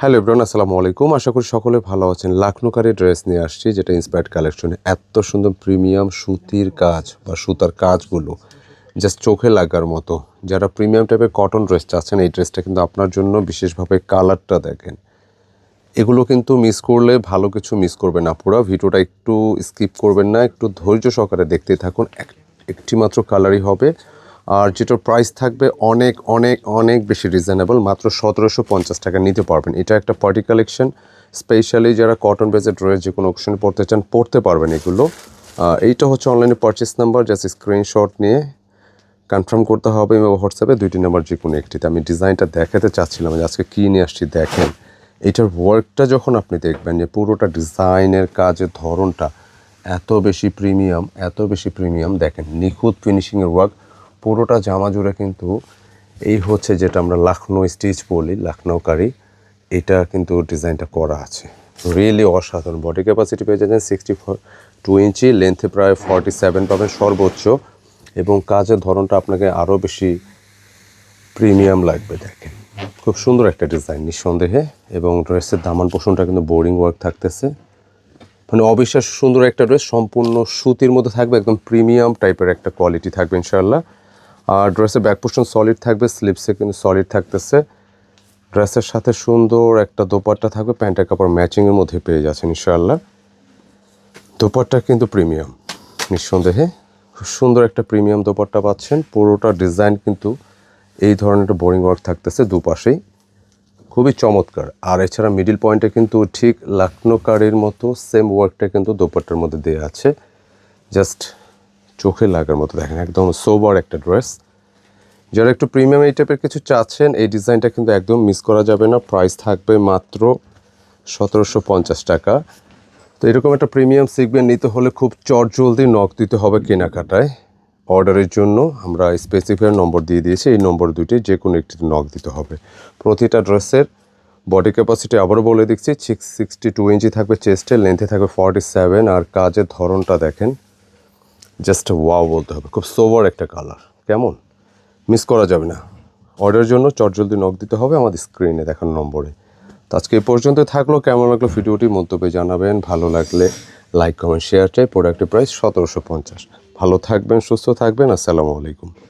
Hello Ibran আসসালামু আলাইকুম। আশা করি সকলে ভালো আছেন। লাখনোকারি ড্রেস নিয়ে আসছি, যেটা ইন্সপায়ার্ড কালেকশনে এত সুন্দর প্রিমিয়াম সুতির কাজ বা সুতার কাজগুলো জাস্ট চোখে লাগার মতো। যারা প্রিমিয়াম টাইপের কটন ড্রেস চাচ্ছেন, এই ড্রেসটা কিন্তু আপনার জন্য বিশেষভাবে কালারটা দেখেন। এগুলো কিন্তু মিস করলে ভালো কিছু মিস করবেন না পুরো। ভিডিওটা একটু স্কিপ করবেন না, একটু ধৈর্য সহকারে দেখতে থাকুন। এক, একটি মাত্র কালারই হবে। আর যেটার প্রাইস থাকবে অনেক অনেক অনেক বেশি রিজনেবল মাত্র সতেরোশো পঞ্চাশ টাকা নিতে পারবেন। এটা একটা পার্টি কালেকশন স্পেশালি যারা কটন বেজের ড্রেস যে কোনো অপশনে পড়তে চান, পড়তে পারবেন এগুলো। এইটা হচ্ছে অনলাইনে পারচেস নাম্বার জাস্ট স্ক্রিনশট নিয়ে কনফার্ম করতে হবে এবং হোয়াটসঅ্যাপে দুইটি নাম্বার যে কোনো একটিতে। আমি ডিজাইনটা দেখাতে চাচ্ছিলাম, যে আজকে কী নিয়ে আসছি, দেখেন। এটার ওয়ার্কটা যখন আপনি দেখবেন যে পুরোটা ডিজাইনের কাজের ধরনটা এত বেশি প্রিমিয়াম এত বেশি প্রিমিয়াম দেখেন নিখুঁত ফিনিশিংয়ের ওয়ার্ক পুরোটা জামা জুড়ে কিন্তু এই হচ্ছে যেটা আমরা লাখনৌ স্টিচ বলি লাখনৌ কারি এটা কিন্তু ডিজাইনটা করা আছে। রিয়েলি অসাধারণ। বডি ক্যাপাসিটি পেয়ে যাচ্ছেন সিক্সটি টু ইঞ্চি লেন্থে প্রায় ফর্টি সেভেন পাবেন সর্বোচ্চ। এবং কাজের ধরনটা আপনাকে আরও বেশি প্রিমিয়াম লাগবে দেখেন। খুব সুন্দর একটা ডিজাইন নিঃসন্দেহে। এবং ড্রেসের দামান পোষণটা কিন্তু বোরিং ওয়ার্ক থাকতেছে। মানে অবিশ্বাস্য সুন্দর একটা ড্রেস সম্পূর্ণ সুতির মধ্যে থাকবে, একদম প্রিমিয়াম টাইপের একটা কোয়ালিটি থাকবে ইনশাল্লাহ আর ড্রেসের ব্যাক পোর্শন সলিড থাকবে স্লিপসে কিন্তু সলিড থাকতেছে। ড্রেসের সাথে সুন্দর একটা দোপাট্টা থাকবে, প্যান্টের কাপড় ম্যাচিংয়ের মধ্যে পেয়ে যাচ্ছেন ইনশাআল্লাহ। দোপাট্টা কিন্তু প্রিমিয়াম নিঃসন্দেহে। খুব সুন্দর একটা প্রিমিয়াম দোপাট্টা পাচ্ছেন। পুরোটা ডিজাইন কিন্তু এই ধরনের একটা বোরিং ওয়ার্ক থাকতেছে দুপাশেই। খুবই চমৎকার। আর এছাড়া মিডিল পয়েন্টে কিন্তু ঠিক লাকনো কারির মতো সেম ওয়ার্কটা কিন্তু দোপাট্টার মধ্যে দেওয়া আছে। জাস্ট চোখে লাগার মতো দেখেন, একদম সোবার একটা ড্রেস যারা একটু প্রিমিয়াম এই টাইপের কিছু চাচ্ছেন, এই ডিজাইনটা কিন্তু একদম মিস করা যাবে না। প্রাইস থাকবে মাত্র সতেরোশো পঞ্চাশ টাকা। তো এরকম একটা প্রিমিয়াম সিগমেন্ট নিতে হলে খুব চট জলদি নক দিতে হবে কেনাকাটায়। অর্ডারের জন্য আমরা স্পেসিফাই নম্বর দিয়ে দিয়েছি, এই নম্বর দুইটি যে কোনো একটিতে নখ দিতে হবে। প্রতিটা ড্রেসের বডি ক্যাপাসিটি আবারও বলে দিচ্ছি সিক্স সিক্সটি টু ইঞ্চি থাকবে চেস্টে লেন্থে থাকবে ফর্টি সেভেন আর কাজের ধরনটা দেখেন। জাস্ট ওয়াও বলতে হবে। খুব সোভার একটা কালার কেমন? মিস করা যাবে না। অর্ডারের জন্য চটজলদি নক দিতে হবে আমাদের স্ক্রিনে দেখানো নম্বরে। তো আজকে এই পর্যন্ত থাকল। কেমন লাগল ভিডিওটি মন্তব্যে জানাবেন। ভালো লাগলে লাইক কমেন্ট শেয়ার চাই। প্রোডাক্টের প্রাইস সতেরোশো পঞ্চাশ। ভালো থাকবেন, সুস্থ থাকবেন। আসসালামু আলাইকুম।